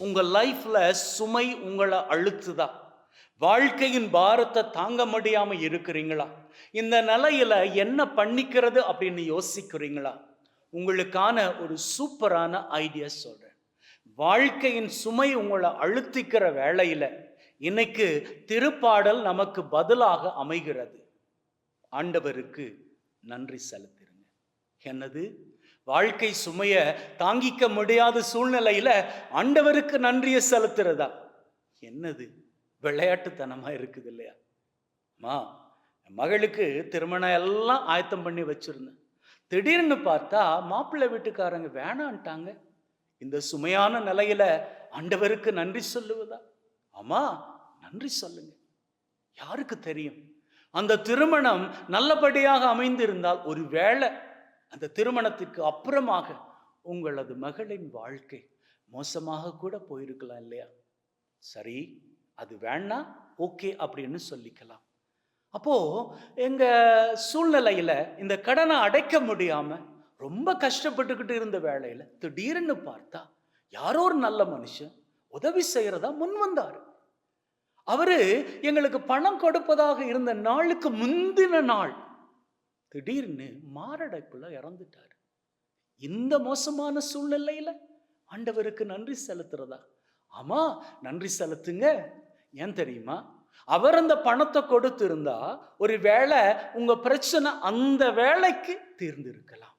உங்கள் லைஃப்ல சுமை உங்களை அழுத்துதா? வாழ்க்கையின் பாரத்தை தாங்க முடியாமல் இருக்கிறீங்களா? இந்த நிலையில என்ன பண்ணிக்கிறது அப்படின்னு யோசிக்கிறீங்களா? உங்களுக்கான ஒரு சூப்பரான ஐடியா சொல்றேன். வாழ்க்கையின் சுமை உங்களை அழுத்திக்கிற வேளையில இன்னைக்கு திருப்பாடல் நமக்கு பதிலாக அமைகிறது. ஆண்டவருக்கு நன்றி செலுத்திருங்க என்னது? வாழ்க்கை சுமைய தாங்கிக்க முடியாத சூழ்நிலையில ஆண்டவருக்கு நன்றியை செலுத்துறதா? என்னது? விளையாட்டுத்தனமா இருக்குது இல்லையா? அம்மா மகளுக்கு திருமணம் எல்லாம் ஆயத்தம் பண்ணி வச்சிருந்தேன். திடீர்னு பார்த்தா மாப்பிள்ளை வீட்டுக்காரங்க வேணான்ட்டாங்க. இந்த சுமையான நிலையில ஆண்டவருக்கு நன்றி சொல்லுவதா? ஆமா நன்றி சொல்லுங்க. யாருக்கு தெரியும்? அந்த திருமணம் நல்லபடியாக அமைந்திருந்தால் ஒரு வேளை அந்த திருமணத்துக்கு அப்புறமாக உங்களது மகளின் வாழ்க்கை மோசமாக கூட போயிருக்கலாம் இல்லையா? சரி அது வேணா ஓகே அப்படின்னு சொல்லிக்கலாம். அப்போ எங்க சூழ்நிலையில இந்த கடனை அடைக்க முடியாம ரொம்ப கஷ்டப்பட்டுக்கிட்டு இருந்த வேலையில திடீர்னு பார்த்தா யாரோ ஒரு நல்ல மனுஷன் உதவி செய்யறதா முன் வந்தார். அவரு எங்களுக்கு பணம் கொடுப்பதாக இருந்த நாளுக்கு முந்தின நாள் திடீர்னு மாரடைப்புல இறந்துட்டாரு. இந்த மோசமான சூழ்நிலையில் ஆண்டவருக்கு நன்றி செலுத்துறதா? ஆமா நன்றி செலுத்துங்க. ஏன் தெரியுமா? அவர் அந்த பணத்தை கொடுத்து இருந்தா ஒரு வேளை உங்க பிரச்சனை அந்த வேலைக்கு தீர்ந்திருக்கலாம்.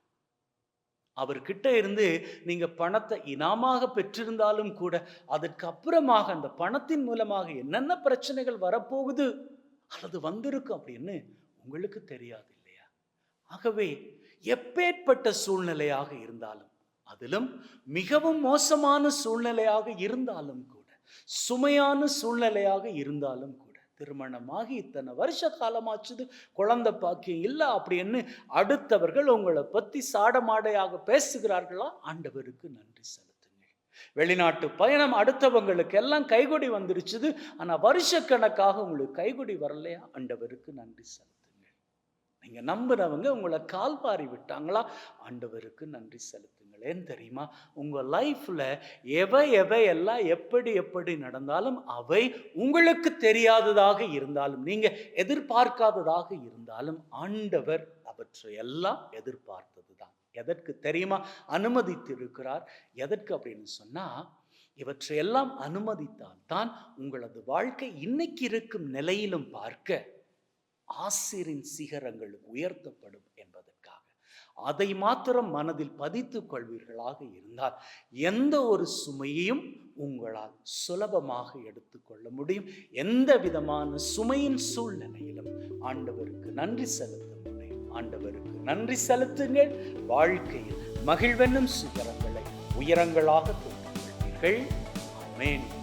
அவர்கிட்ட இருந்து நீங்க பணத்தை இனாமாக பெற்றிருந்தாலும் கூட அதற்கு அப்புறமாக அந்த பணத்தின் மூலமாக என்னென்ன பிரச்சனைகள் வரப்போகுது? அல்லது வந்திருக்கும் அப்படின்னு உங்களுக்கு தெரியாது ஆகவே எப்பேற்பட்ட சூழ்நிலையாக இருந்தாலும் அதிலும் மிகவும் மோசமான சூழ்நிலையாக இருந்தாலும் கூட சுமையான சூழ்நிலையாக இருந்தாலும் கூட திருமணமாகி இத்தனை வருஷ காலமாச்சுது குழந்தை பாக்கியம் இல்லை அப்படின்னு அடுத்தவர்கள் உங்களை பத்தி சாடமாடையாக பேசுகிறார்களா? ஆண்டவருக்கு நன்றி செலுத்துங்கள். வெளிநாட்டு பயணம் அடுத்தவங்களுக்கு எல்லாம் கைகொடி வந்துருச்சுது ஆனால் வருஷக்கணக்காக உங்களுக்கு கைகொடி வரலையா? ஆண்டவருக்கு நன்றி செலுத்துங்கள். நீங்கள் நம்புறவங்க உங்களை கால்பாரி விட்டாங்களா? ஆண்டவருக்கு நன்றி செலுத்துங்கள். ஏன் தெரியுமா? உங்கள் லைஃப்பில் எவை எவை எல்லாம் எப்படி எப்படி நடந்தாலும் அவை உங்களுக்கு தெரியாததாக இருந்தாலும் நீங்கள் எதிர்பார்க்காததாக இருந்தாலும் ஆண்டவர் அவற்றை எல்லாம் எதிர்பார்த்தது தான் எதற்கு தெரியுமா? அனுமதித்திருக்கிறார். எதற்கு அப்படின்னு சொன்னால் இவற்றையெல்லாம் அனுமதித்தால் தான் உங்களது வாழ்க்கை இன்னைக்கு இருக்கும் நிலையிலும் பார்க்க ஆசிரின் சிகரங்கள் உயர்த்தப்படும் என்பதற்காக. அதை மாத்திரம் மனதில் பதித்துக் கொள்வீர்களாக இருந்தால் எந்த ஒரு சுமையையும் உங்களால் சுலபமாக எடுத்துக்கொள்ள முடியும். எந்த விதமான சுமையின் சூழ்நிலையிலும் ஆண்டவருக்கு நன்றி செலுத்த முடியும் ஆண்டவருக்கு நன்றி செலுத்துங்கள். வாழ்க்கையில் மகிழ்வென்னும் சிகரங்களை உயரங்களாக கொண்டு கொள்வீர்கள். அமேன்